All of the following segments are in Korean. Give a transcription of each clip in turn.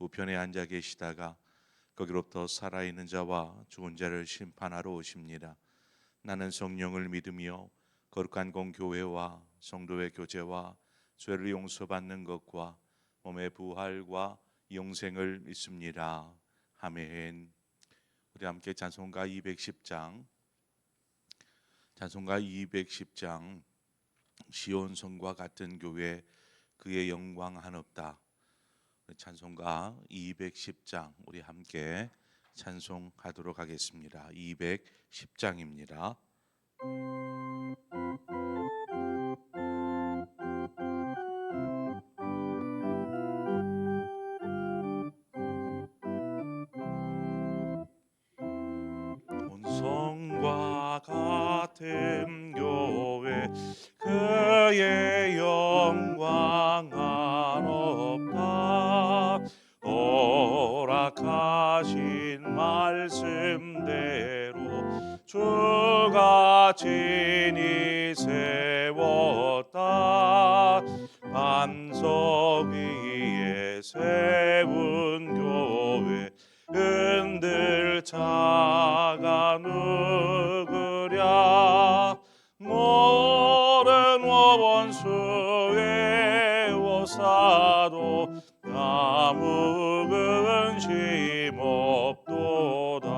우편에 앉아 계시다가 거기로부터 살아있는 자와 죽은 자를 심판하러 오십니다. 나는 성령을 믿으며 거룩한 공교회와 성도의 교제와 죄를 용서받는 것과 몸의 부활과 영생을 믿습니다. 아멘. 우리 함께 찬송가 210장 찬송가 210장 시온성과 같은 교회 그의 영광 한없다. 찬송가 210장 우리 함께 찬송하도록 하겠습니다. 210장입니다. 오사도 아무 근심 없도다.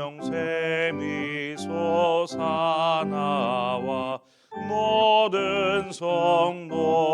생명샘이 솟아나와 모든 성도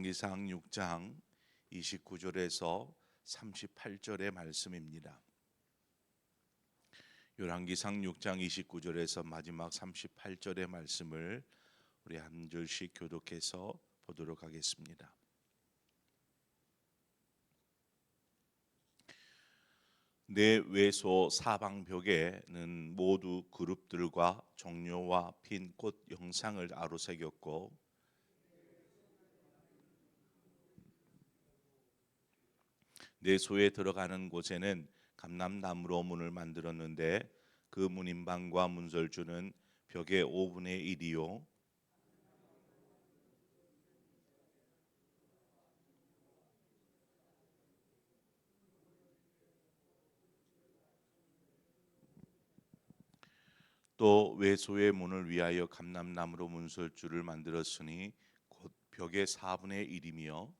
열왕기상 6장 29절에서 38절의 말씀입니다. 열왕기상 6장 29절에서 마지막 38절의 말씀을 우리 한 절씩 교독해서 보도록 하겠습니다. 내 외소 사방 벽에는 모두 그룹들과 종려와 핀꽃 형상을 아로새겼고 내 소에 들어가는 곳에는 감람나무로 문을 만들었는데 그 문인방과 문설주는 벽의 5분의 1이요. 또 외소의 문을 위하여 감람나무로 문설주를 만들었으니 곧 벽의 4분의 1이며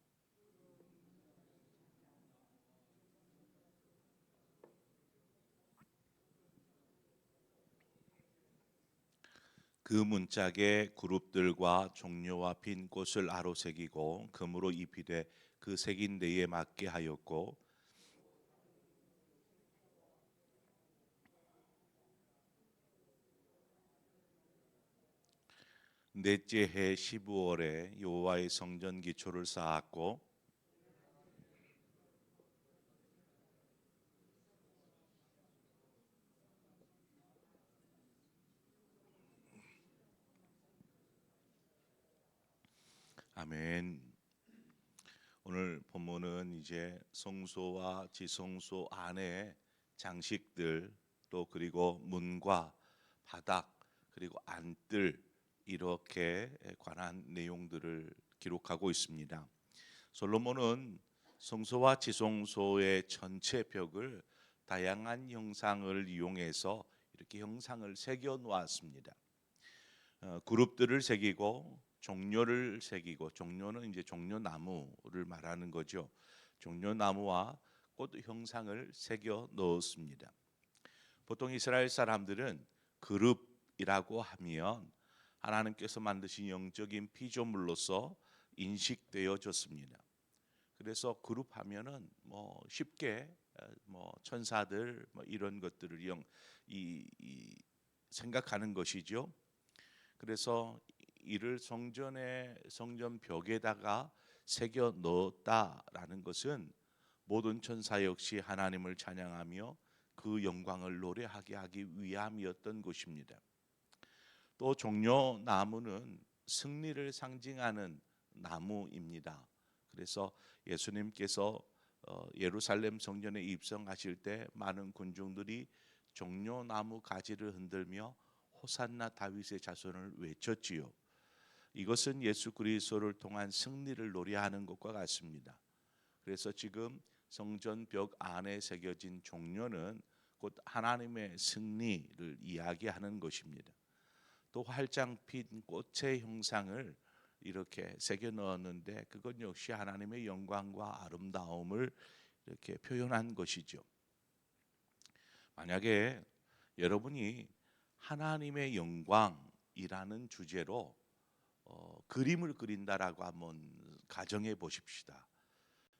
그 문짝에 그룹들과 종료와 빈 꽃을 아로 새기고 금으로 입히되 그 새긴 데에 맞게 하였고 넷째 해 15월에 여호와의 성전 기초를 쌓았고 아멘. 오늘 본문은 이제 성소와 지성소 안에 장식들 또 그리고 문과 바닥 그리고 안뜰 이렇게 관한 내용들을 기록하고 있습니다. 솔로몬은 성소와 지성소의 전체 벽을 다양한 형상을 이용해서 이렇게 형상을 새겨 놓았습니다. 어, 그룹들을 새기고 종료를 새기고 종료는 이제 종료나무를 말하는 거죠. 종료나무와 꽃 형상을 새겨 넣었습니다. 보통 이스라엘 사람들은 그룹이라고 하면 하나님께서 만드신 영적인 피조물로서 인식되어졌습니다. 그래서 그룹 하면은 뭐 쉽게 어, 뭐 천사들 뭐 이런 것들을 영, 이, 이 생각하는 것이죠. 그래서 이를 성전의 성전 벽에다가 새겨 넣었다라는 것은 모든 천사 역시 하나님을 찬양하며 그 영광을 노래하게 하기 위함이었던 것입니다. 또 종려 나무는 승리를 상징하는 나무입니다. 그래서 예수님께서 어, 예루살렘 성전에 입성하실 때 많은 군중들이 종려 나무 가지를 흔들며 호산나 다윗의 자손을 외쳤지요. 이것은 예수 그리스도를 통한 승리를 노래하는 것과 같습니다. 그래서 지금 성전 벽 안에 새겨진 종려는 곧 하나님의 승리를 이야기하는 것입니다. 또 활짝 핀 꽃의 형상을 이렇게 새겨 넣었는데 그것 역시 하나님의 영광과 아름다움을 이렇게 표현한 것이죠. 만약에 여러분이 하나님의 영광이라는 주제로 어, 그림을 그린다라고 한번 가정해 보십시다.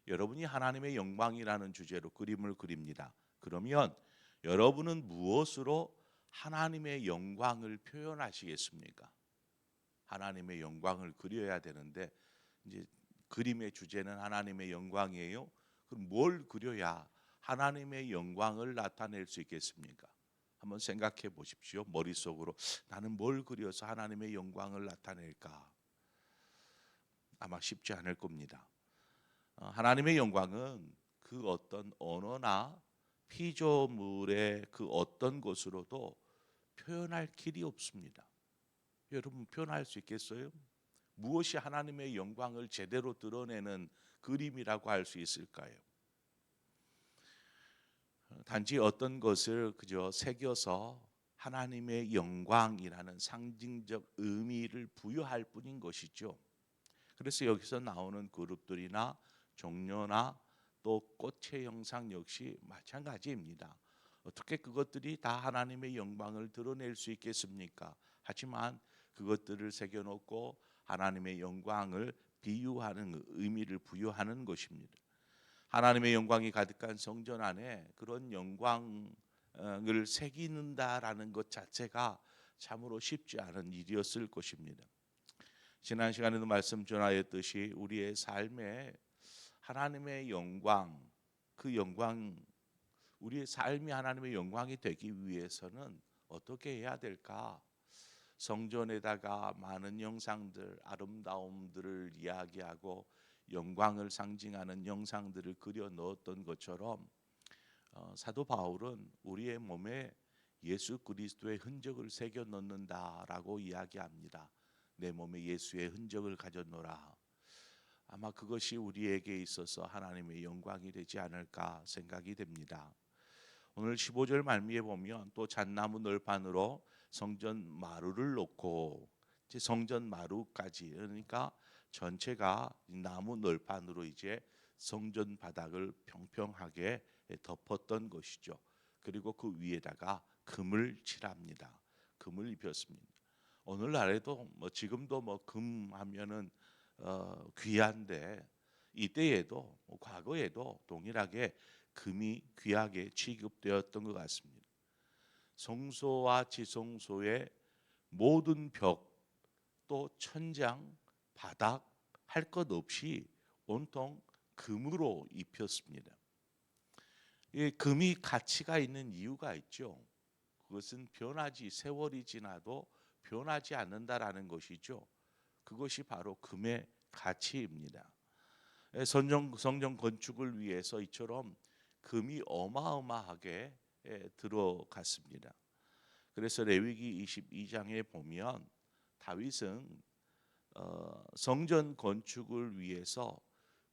여러분이 하나님의 영광이라는 주제로 그림을 그립니다. 그러면 여러분은 무엇으로 하나님의 영광을 표현하시겠습니까? 하나님의 영광을 그려야 되는데 이제 그림의 주제는 하나님의 영광이에요. 그럼 뭘 그려야 하나님의 영광을 나타낼 수 있겠습니까? 한번 생각해 보십시오. 머릿속으로 나는 뭘 그려서 하나님의 영광을 나타낼까? 아마 쉽지 않을 겁니다. 어, 하나님의 영광은 그 어떤 언어나 피조물의 그 어떤 것으로도 표현할 길이 없습니다. 여러분 표현할 수 있겠어요? 무엇이 하나님의 영광을 제대로 드러내는 그림이라고 할 수 있을까요? 단지 어떤 것을 그저 새겨서 하나님의 영광이라는 상징적 의미를 부여할 뿐인 것이죠. 그래서 여기서 나오는 그룹들이나 종료나 또 꽃의 형상 역시 마찬가지입니다. 어떻게 그것들이 다 하나님의 영광을 드러낼 수 있겠습니까? 하지만 그것들을 새겨놓고 하나님의 영광을 비유하는 의미를 부여하는 것입니다. 하나님의 영광이 가득한 성전 안에 그런 영광을 새기는다라는 것 자체가 참으로 쉽지 않은 일이었을 것입니다. 지난 시간에도 말씀 전하였듯이 우리의 삶에 하나님의 영광 그 영광 우리의 삶이 하나님의 영광이 되기 위해서는 어떻게 해야 될까? 성전에다가 많은 영상들 아름다움들을 이야기하고 영광을 상징하는 영상들을 그려 넣었던 것처럼 어, 사도 바울은 우리의 몸에 예수 그리스도의 흔적을 새겨 넣는다라고 이야기합니다. 내 몸에 예수의 흔적을 가져 놓라. 아마 그것이 우리에게 있어서 하나님의 영광이 되지 않을까 생각이 됩니다. 오늘 15절 말미에 보면 또 잣나무 널판으로 성전 마루를 놓고 성전 마루까지 그러니까 전체가 나무 널판으로 이제 성전 바닥을 평평하게 덮었던 것이죠. 그리고 그 위에다가 금을 칠합니다. 금을 입혔습니다. 오늘날에도 뭐 지금도 뭐 금 하면은 어, 귀한데 이때에도 뭐 과거에도 동일하게 금이 귀하게 취급되었던 것 같습니다. 성소와 지성소의 모든 벽 또 천장, 바닥 할 것 없이 온통 금으로 입혔습니다. 이 금이 가치가 있는 이유가 있죠. 그것은 변하지 세월이 지나도 변하지 않는다라는 것이죠. 그것이 바로 금의 가치입니다. 예, 성정 성정 건축을 위해서 이처럼 금이 어마어마하게 예, 들어갔습니다. 그래서 레위기 22장에 보면 다윗은 어, 성전 건축을 위해서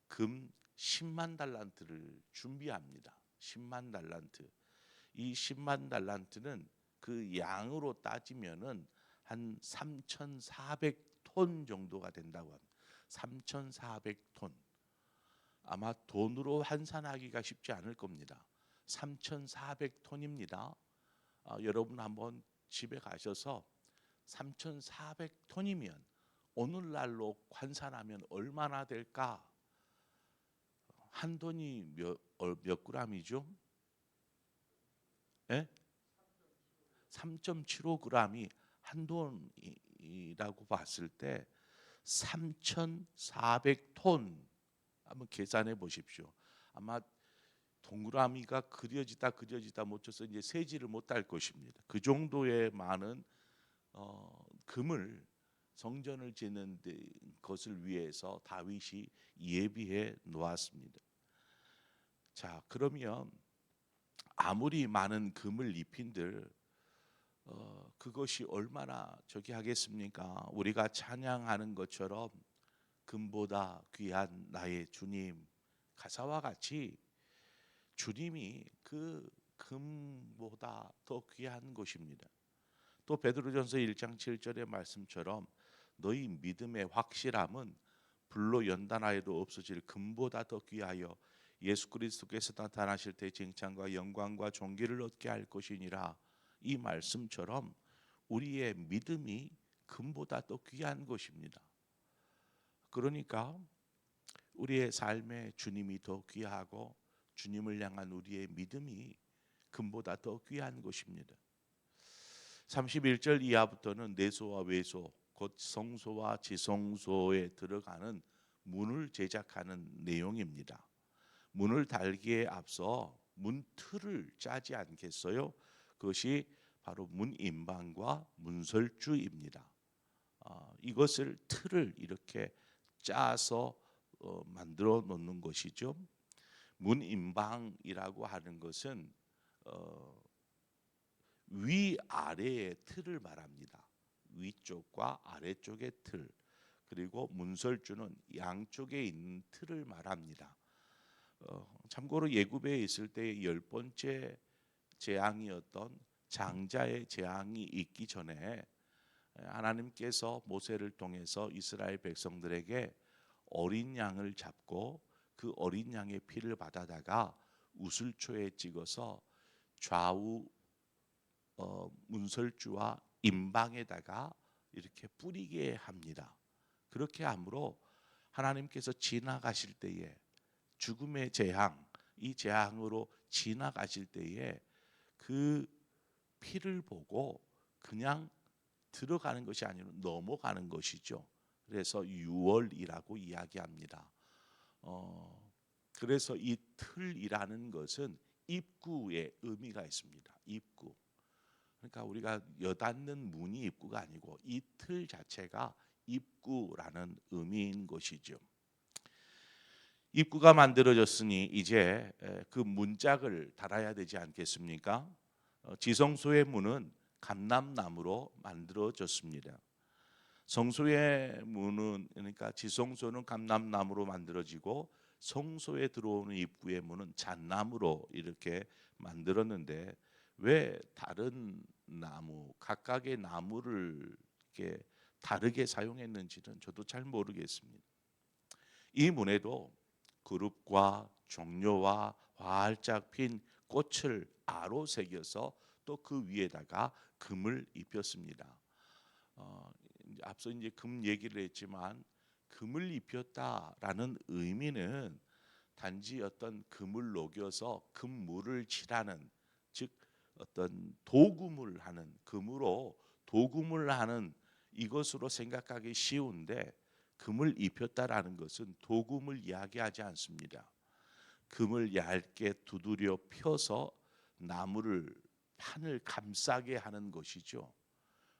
금 10만 달란트를 준비합니다. 10만 달란트. 이 10만 달란트는 그 양으로 따지면은 한 3,400톤 정도가 된다고 합니다. 3,400톤. 아마 돈으로 환산하기가 쉽지 않을 겁니다. 3,400톤입니다. 아, 여러분 한번 집에 가셔서 3,400톤이면 오늘날로 환산하면 얼마나 될까? 한 돈이 몇, 어, 몇 그램이죠? 예? 3.75g이 한 돈이라고 봤을 때 3,400톤 한번 계산해 보십시오. 아마 동그라미가 그려지다 그려지다 못 쳐서 이제 세지를 못할 것입니다. 그 정도의 많은 어, 금을 성전을 짓는 데, 것을 위해서 다윗이 예비해 놓았습니다. 자, 그러면 아무리 많은 금을 입힌들 어, 그것이 얼마나 저기 하겠습니까? 우리가 찬양하는 것처럼 금보다 귀한 나의 주님 가사와 같이 주님이 그 금보다 더 귀한 것입니다. 또 베드로전서 1장 7절의 말씀처럼 너희 믿음의 확실함은 불로 연단하여도 없어질 금보다 더 귀하여 예수 그리스도께서 나타나실 때 칭찬과 영광과 존귀를 얻게 할 것이니라 이 말씀처럼 우리의 믿음이 금보다 더 귀한 것입니다. 그러니까 우리의 삶에 주님이 더 귀하고 주님을 향한 우리의 믿음이 금보다 더 귀한 것입니다. 31절 이하부터는 내소와 외소 곧 성소와 지성소에 들어가는 문을 제작하는 내용입니다. 문을 달기에 앞서 문 틀을 짜지 않겠어요? 그것이 바로 문인방과 문설주입니다. 어, 이것을 틀을 이렇게 짜서 어, 만들어 놓는 것이죠. 문인방이라고 하는 것은 어, 위 아래의 틀을 말합니다. 위쪽과 아래쪽의 틀 그리고 문설주는 양쪽에 있는 틀을 말합니다. 어, 참고로 예굽에 있을 때열 번째 재앙이었던 장자의 재앙이 있기 전에 하나님께서 모세를 통해서 이스라엘 백성들에게 어린 양을 잡고 그 어린 양의 피를 받아다가 우슬초에 찍어서 좌우 어, 문설주와 임방에다가 이렇게 뿌리게 합니다. 그렇게 함으로 하나님께서 지나가실 때에 죽음의 재앙, 이 재앙으로 지나가실 때에 그 피를 보고 그냥 들어가는 것이 아니라 넘어가는 것이죠. 그래서 유월이라고 이야기합니다. 어, 그래서 이 틀이라는 것은 입구의 의미가 있습니다. 입구. 그러니까 우리가 여닫는 문이 입구가 아니고 이 틀 자체가 입구라는 의미인 것이죠. 입구가 만들어졌으니 이제 그 문짝을 달아야 되지 않겠습니까? 어, 지성소의 문은 감람나무로 만들어졌습니다. 성소의 문은 그러니까 지성소는 감람나무로 만들어지고 성소에 들어오는 입구의 문은 잣나무로 이렇게 만들었는데 왜 다른 나무 각각의 나무를 이렇게 다르게 사용했는지는 저도 잘 모르겠습니다. 이 문에도 그룹과 종려와 활짝 핀 꽃을 아로 새겨서 또 그 위에다가 금을 입혔습니다. 어, 앞서 이제 금 얘기를 했지만 금을 입혔다라는 의미는 단지 어떤 금을 녹여서 금물을 칠하는 즉 어떤 도금을 하는 금으로 도금을 하는 이것으로 생각하기 쉬운데 금을 입혔다라는 것은 도금을 이야기하지 않습니다. 금을 얇게 두드려 펴서 나무를 판을 감싸게 하는 것이죠.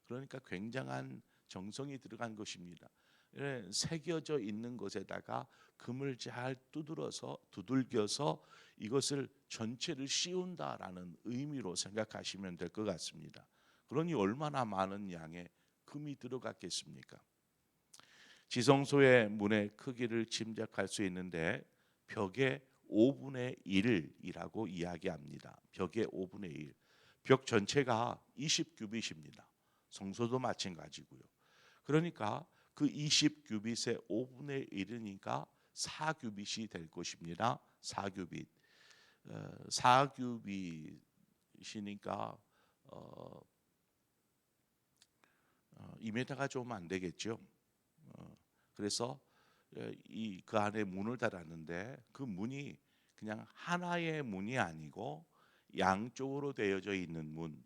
그러니까 굉장한 정성이 들어간 것입니다. 예, 새겨져 있는 것에다가 금을 잘 두드려서 두들겨서 이것을 전체를 씌운다라는 의미로 생각하시면 될 것 같습니다. 그러니 얼마나 많은 양의 금이 들어갔겠습니까? 지성소의 문의 크기를 짐작할 수 있는데 벽의 5분의 1이라고 이야기합니다. 벽의 5분의 1. 벽 전체가 20규빗입니다. 성소도 마찬가지고요. 그러니까 그 20규빗의 5분의 1이니까 4규빗이 될 것입니다. 4규빗. 어, 4규빗이니까 어, 어, 2m가 좀 안 되겠죠. 어, 그래서 이 그 안에 문을 달았는데 그 문이 그냥 하나의 문이 아니고 양쪽으로 되어져 있는 문.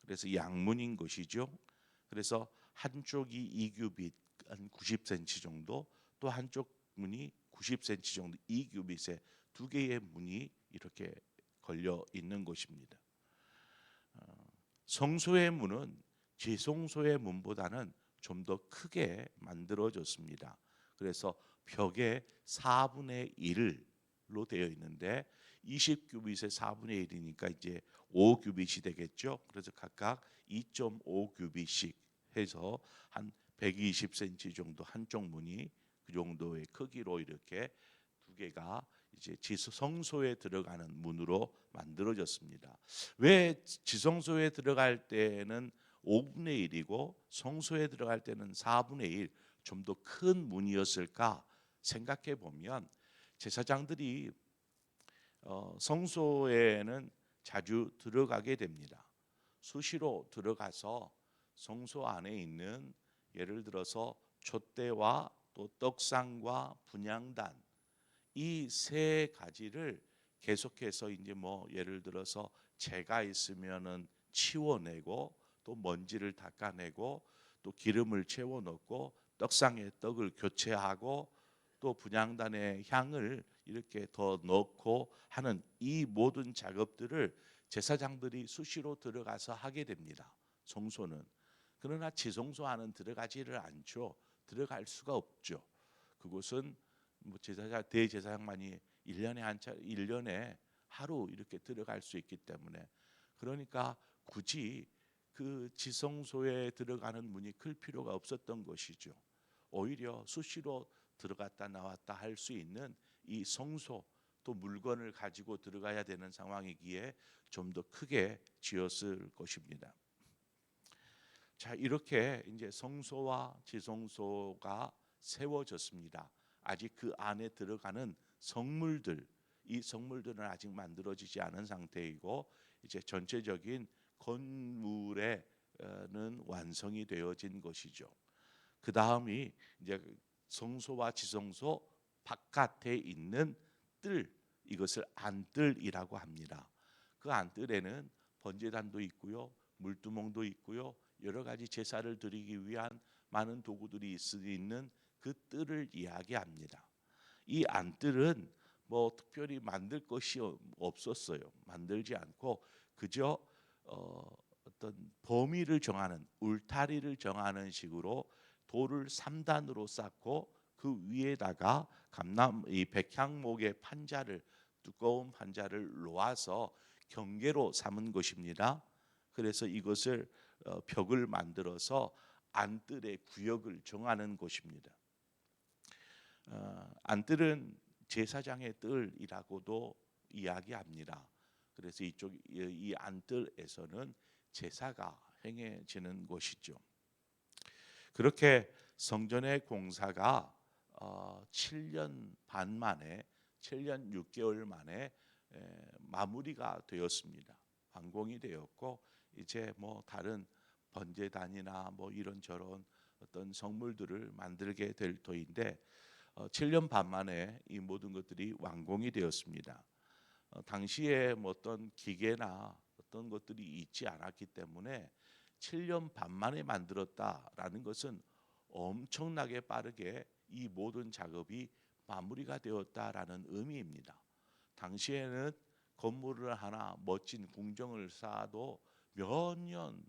그래서 양문인 것이죠. 그래서 한쪽이 2규빗 한 90cm 정도, 또 한쪽 문이 90cm 정도 2규빗에 두 개의 문이 이렇게 걸려 있는 것입니다. 어, 성소의 문은 제성소의 문보다는 좀 더 크게 만들어졌습니다. 그래서 벽의 4분의 1로 되어 있는데 20규빗의 4분의 1이니까 이제 5규빗이 되겠죠. 그래서 각각 2.5규빗씩 해서 한 120cm 정도 한쪽 문이 그 정도의 크기로 이렇게 두 개가 이제 지성소에 들어가는 문으로 만들어졌습니다. 왜 지성소에 들어갈 때는 5분의 1이고 성소에 들어갈 때는 4분의 1, 좀 더 큰 문이었을까 생각해 보면 제사장들이 어, 성소에는 자주 들어가게 됩니다. 수시로 들어가서 성소 안에 있는 예를 들어서 촛대와 또 떡상과 분향단 이 세 가지를 계속해서 이제 뭐 예를 들어서 재가 있으면은 치워내고 또 먼지를 닦아내고 또 기름을 채워 넣고 떡상에 떡을 교체하고 또 분향단의 향을 이렇게 더 넣고 하는 이 모든 작업들을 제사장들이 수시로 들어가서 하게 됩니다. 성소는 그러나 지성소 안은 들어가지를 않죠. 들어갈 수가 없죠. 그곳은 뭐 제사장 대제사장만이 1년에 한차 1년에 하루 이렇게 들어갈 수 있기 때문에 그러니까 굳이 그 지성소에 들어가는 문이 클 필요가 없었던 것이죠. 오히려 수시로 들어갔다 나왔다 할 수 있는 이 성소 또 물건을 가지고 들어가야 되는 상황이기에 좀 더 크게 지었을 것입니다. 자 이렇게 이제 성소와 지성소가 세워졌습니다. 아직 그 안에 들어가는 성물들 이 성물들은 아직 만들어지지 않은 상태이고 이제 전체적인 건물에는 완성이 되어진 것이죠. 그 다음이 이제 성소와 지성소 바깥에 있는 뜰 이것을 안뜰이라고 합니다. 그 안뜰에는 번제단도 있고요, 물두멍도 있고요, 여러 가지 제사를 드리기 위한 많은 도구들이 있는 그 뜰을 이야기합니다. 이 안뜰은 뭐 특별히 만들 것이 없었어요. 만들지 않고 그저 어, 어떤 범위를 정하는 울타리를 정하는 식으로 돌을 3단으로 쌓고 그 위에다가 감람 이 백향목의 판자를 두꺼운 판자를 놓아서 경계로 삼은 것입니다. 그래서 이것을 어, 벽을 만들어서 안뜰의 구역을 정하는 곳입니다. 어, 안뜰은 제사장의 뜰이라고도 이야기합니다. 그래서 이쪽 이 안뜰에서는 제사가 행해지는 곳이죠. 그렇게 성전의 공사가 어, 7년 반 만에 7년 6개월 만에 에, 마무리가 되었습니다. 완공이 되었고 이제 뭐 다른 번제단이나 뭐 이런 저런 어떤 성물들을 만들게 될 터인데 어, 7년 반 만에 이 모든 것들이 완공이 되었습니다. 어, 당시에 뭐 어떤 기계나 어떤 것들이 있지 않았기 때문에 7년 반 만에 만들었다라는 것은 엄청나게 빠르게 이 모든 작업이 마무리가 되었다라는 의미입니다. 당시에는 건물을 하나 멋진 궁정을 쌓아도 몇 년,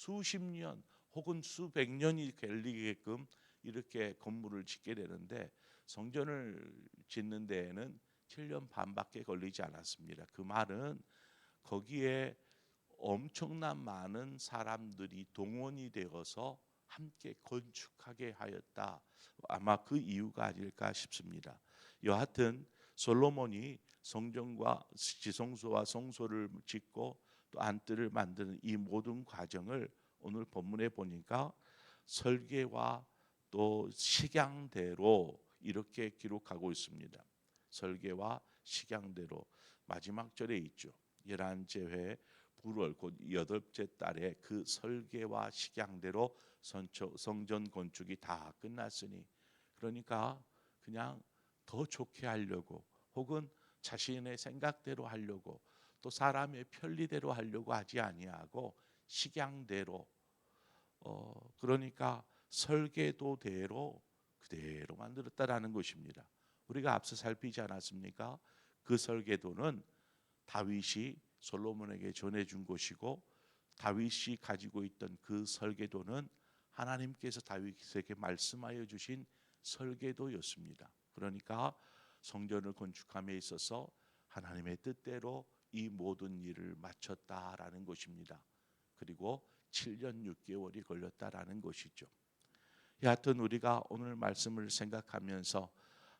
수십 년 혹은 수백 년이 걸리게끔 이렇게 건물을 짓게 되는데 성전을 짓는 데에는 7년 반밖에 걸리지 않았습니다. 그 말은 거기에 엄청난 많은 사람들이 동원이 되어서 함께 건축하게 하였다. 아마 그 이유가 아닐까 싶습니다. 여하튼 솔로몬이 성전과 지성소와 성소를 짓고 또 안뜰을 만드는 이 모든 과정을 오늘 본문에 보니까 설계와 또 식양대로 이렇게 기록하고 있습니다. 설계와 식양대로 마지막 절에 있죠. 열한째 회 불월 곧 여덟째 달에 그 설계와 식양대로 성전 건축이 다 끝났으니 그러니까 그냥 더 좋게 하려고 혹은 자신의 생각대로 하려고 또 사람의 편리대로 하려고 하지 아니하고 식양대로 어 그러니까 설계도대로 그대로 만들었다라는 것입니다. 우리가 앞서 살피지 않았습니까? 그 설계도는 다윗이 솔로몬에게 전해준 것이고 다윗이 가지고 있던 그 설계도는 하나님께서 다윗에게 말씀하여 주신 설계도였습니다. 그러니까 성전을 건축함에 있어서 하나님의 뜻대로 이 모든 일을 마쳤다라는 것입니다. 그리고 7년 6개월이 걸렸다라는 것이죠. 여하튼 우리가 오늘 말씀을 생각하면서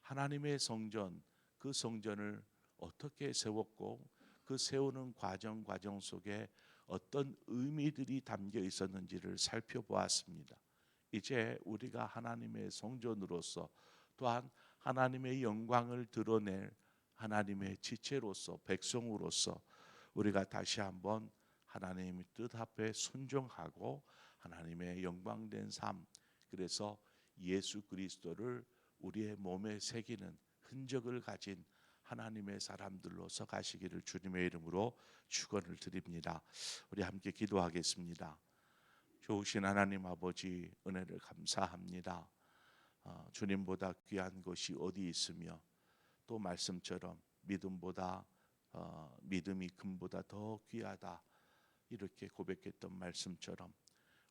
하나님의 성전 그 성전을 어떻게 세웠고 그 세우는 과정 과정 속에 어떤 의미들이 담겨 있었는지를 살펴보았습니다. 이제 우리가 하나님의 성전으로서 또한 하나님의 영광을 드러낼 하나님의 지체로서 백성으로서 우리가 다시 한번 하나님의 뜻 앞에 순종하고 하나님의 영광된 삶 그래서 예수 그리스도를 우리의 몸에 새기는 흔적을 가진 하나님의 사람들로서 가시기를 주님의 이름으로 축원을 드립니다. 우리 함께 기도하겠습니다. 좋으신 하나님 아버지 은혜를 감사합니다. 어, 주님보다 귀한 것이 어디 있으며 또 말씀처럼 믿음보다 어, 믿음이 금보다 더 귀하다. 이렇게 고백했던 말씀처럼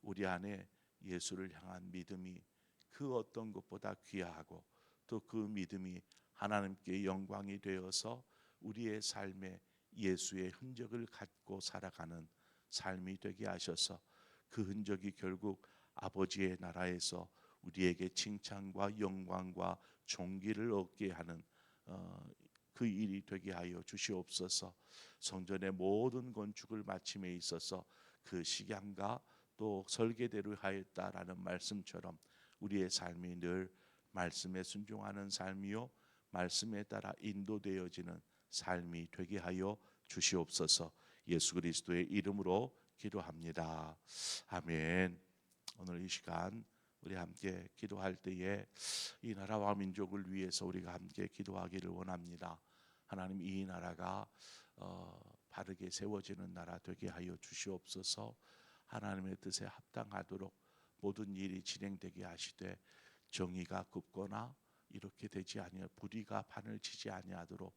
우리 안에 예수를 향한 믿음이 그 어떤 것보다 귀하고 또 그 믿음이 하나님께 영광이 되어서 우리의 삶에 예수의 흔적을 갖고 살아가는 삶이 되게 하셔서 그 흔적이 결국 아버지의 나라에서 우리에게 칭찬과 영광과 존귀를 얻게 하는 어, 그 일이 되게 하여 주시옵소서. 성전의 모든 건축을 마침에 있어서 그 식양과 또 설계대로 하였다라는 말씀처럼 우리의 삶이 늘 말씀에 순종하는 삶이요 말씀에 따라 인도되어지는 삶이 되게 하여 주시옵소서. 예수 그리스도의 이름으로 기도합니다. 아멘. 오늘 이 시간 우리 함께 기도할 때에 이 나라와 민족을 위해서 우리가 함께 기도하기를 원합니다. 하나님 이 나라가 어, 바르게 세워지는 나라 되게 하여 주시옵소서. 하나님의 뜻에 합당하도록 모든 일이 진행되게 하시되 정의가 굽거나 이렇게 되지 아니하 불의가 판을 치지 아니하도록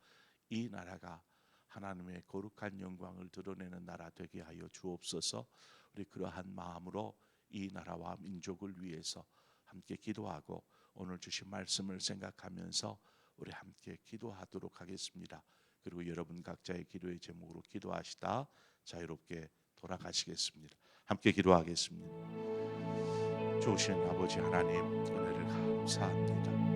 이 나라가 하나님의 거룩한 영광을 드러내는 나라 되게 하여 주옵소서. 우리 그러한 마음으로 이 나라와 민족을 위해서 함께 기도하고 오늘 주신 말씀을 생각하면서 우리 함께 기도하도록 하겠습니다. 그리고 여러분 각자의 기도의 제목으로 기도하시다 자유롭게 돌아가시겠습니다. 함께 기도하겠습니다. 좋으신 아버지 하나님 은혜를 감사합니다.